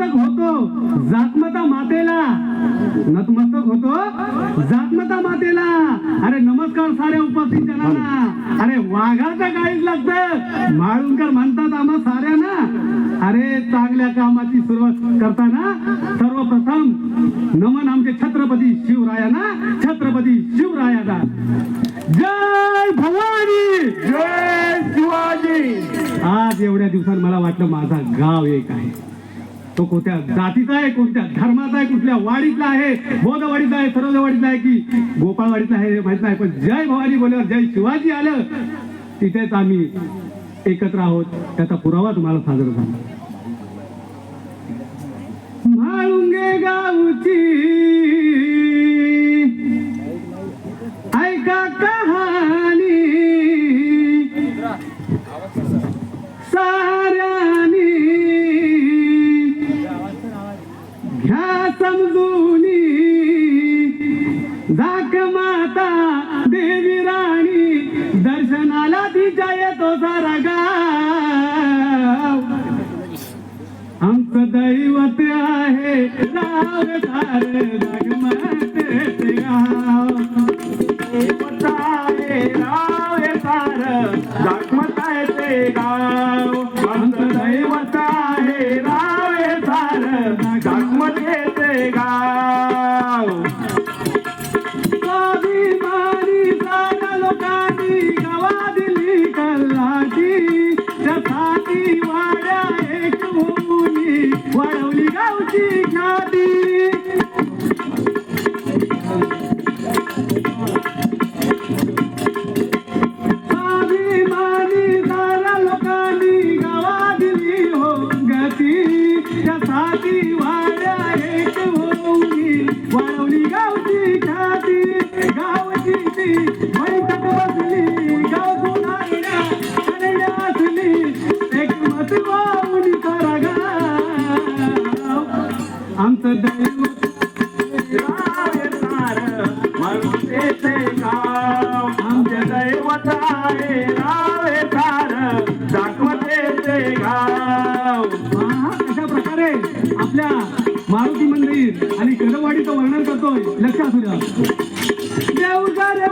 नतमस्तक होतो. जातमाता मातेला. नतमस्तक होतो? जातमाता मातेला. अरे नमस्कार साऱ्या उपस्थित जनांना अरे वाघाचं काळीच लागतं. माळुंकर म्हणतात आम्हा साऱ्यांना. अरे चांगल्या कामाची सुरुवात करताना सर्वप्रथम नमन आमचे छत्रपती शिवरायांना. छत्रपती शिवरायाला जय भवानी! जय शिवाजी! आज एवढ्या दिवसात मला वाटलं माझा गाव एक आहे. तो कोणत्या जातीचा आहे कोणत्या धर्माचा आहे कुठल्या वाडीतला आहे? बोधवाडीचा आहे सरोजवाडीचा आहे की गोपाळवाडीचा आहे माहीत नाही पण जय भवानी बोलल्यावर जय शिवाजी आलं तिथेच आम्ही एकत्र आहोत. त्याचा पुरावा तुम्हाला सादर झाला. म्हाळुंगे गावची घ्या समजूनी. झाक माता देवी राणी दर्शनाला तिच्या येतो सारा गाव. आमचं दैवत आहे राव सार जगमते गाव. आहे राव सार आहे ते गाव. आमचं दैवत राव दैवत आहे राव हे सार ते गाव. अशा प्रकारे आपल्या मारुती मंदिर आणि गडवाडीचं वर्णन करतोय. लक्षात असू द्या देवघर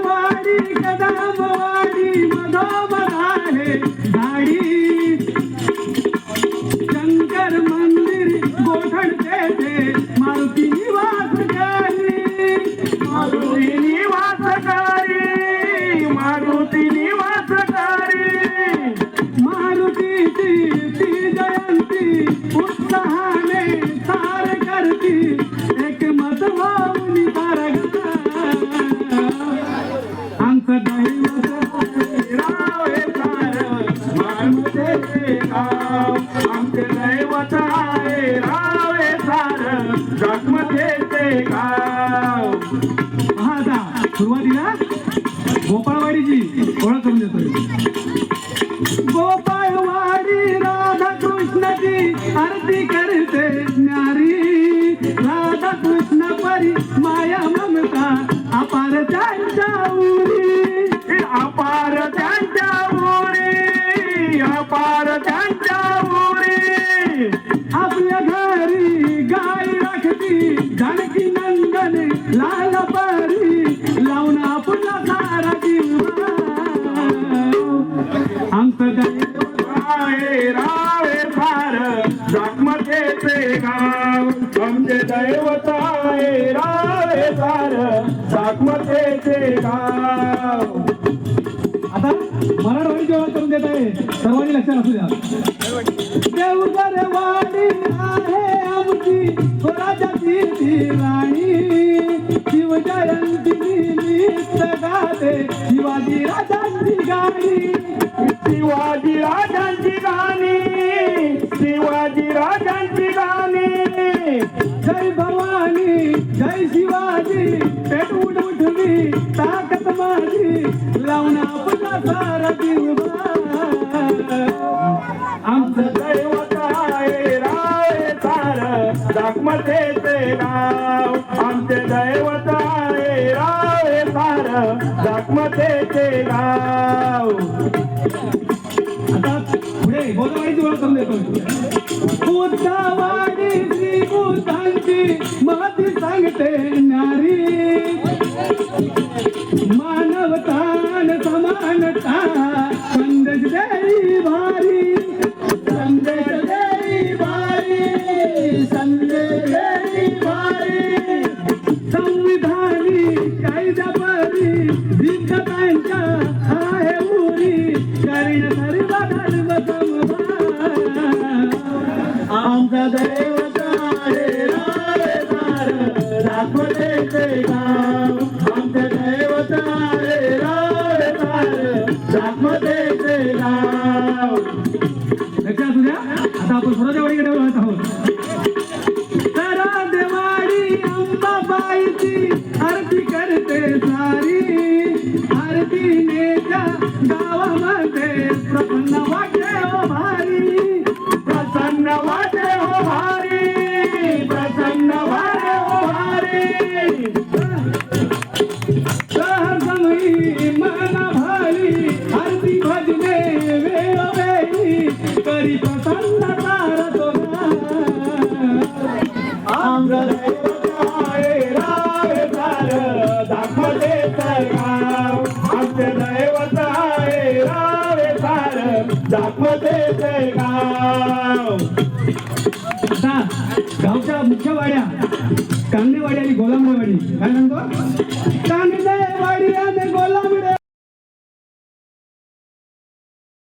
आमचं दैवत आमचे दैवत आहे राव हे सार जगमतेचे गाव आता सुरुवातीला गोपाळवाडीची ओळख करून देतोय. गोपाळवाडी राधाकृष्णाची आरती करते राधा कृष्ण परी पार त्यांच्या उरी. आपल्या घरी गाय राखती जानकी नंदन लाल परी लावून आपला सारा जीव आमचं दैवत आहे राव हे फार जगमतेचे गाव. आमचे दैवत आहे राव हे फार ते गाव. आता मराठवाडीची ओळख करून देत आहे. सर्वांनी लक्षात असू द्या. शिवाजी राजांची गाणी शिवाजी राजांची गाणी शिवाजी राजांची गाणी. जय भवानी जय शिवाजी पेट उठ उठली ताकद माझी लावून आपला सारा जीव आमचं दैवत आहे राय सार दाखमते ते नाव. आमचे दैवत जाखमतेचे गाव. आता पुढे गोदावाडीची ओळख करून देतो गोदावाडी श्री गोदांची माती सांगते नारी. சரி சரி सात गावच्या मुख्य वाड्या कांदेवाडी आणि गोलांबेवाडी काय म्हणतो? कांदेवाडी आणि गोलांबे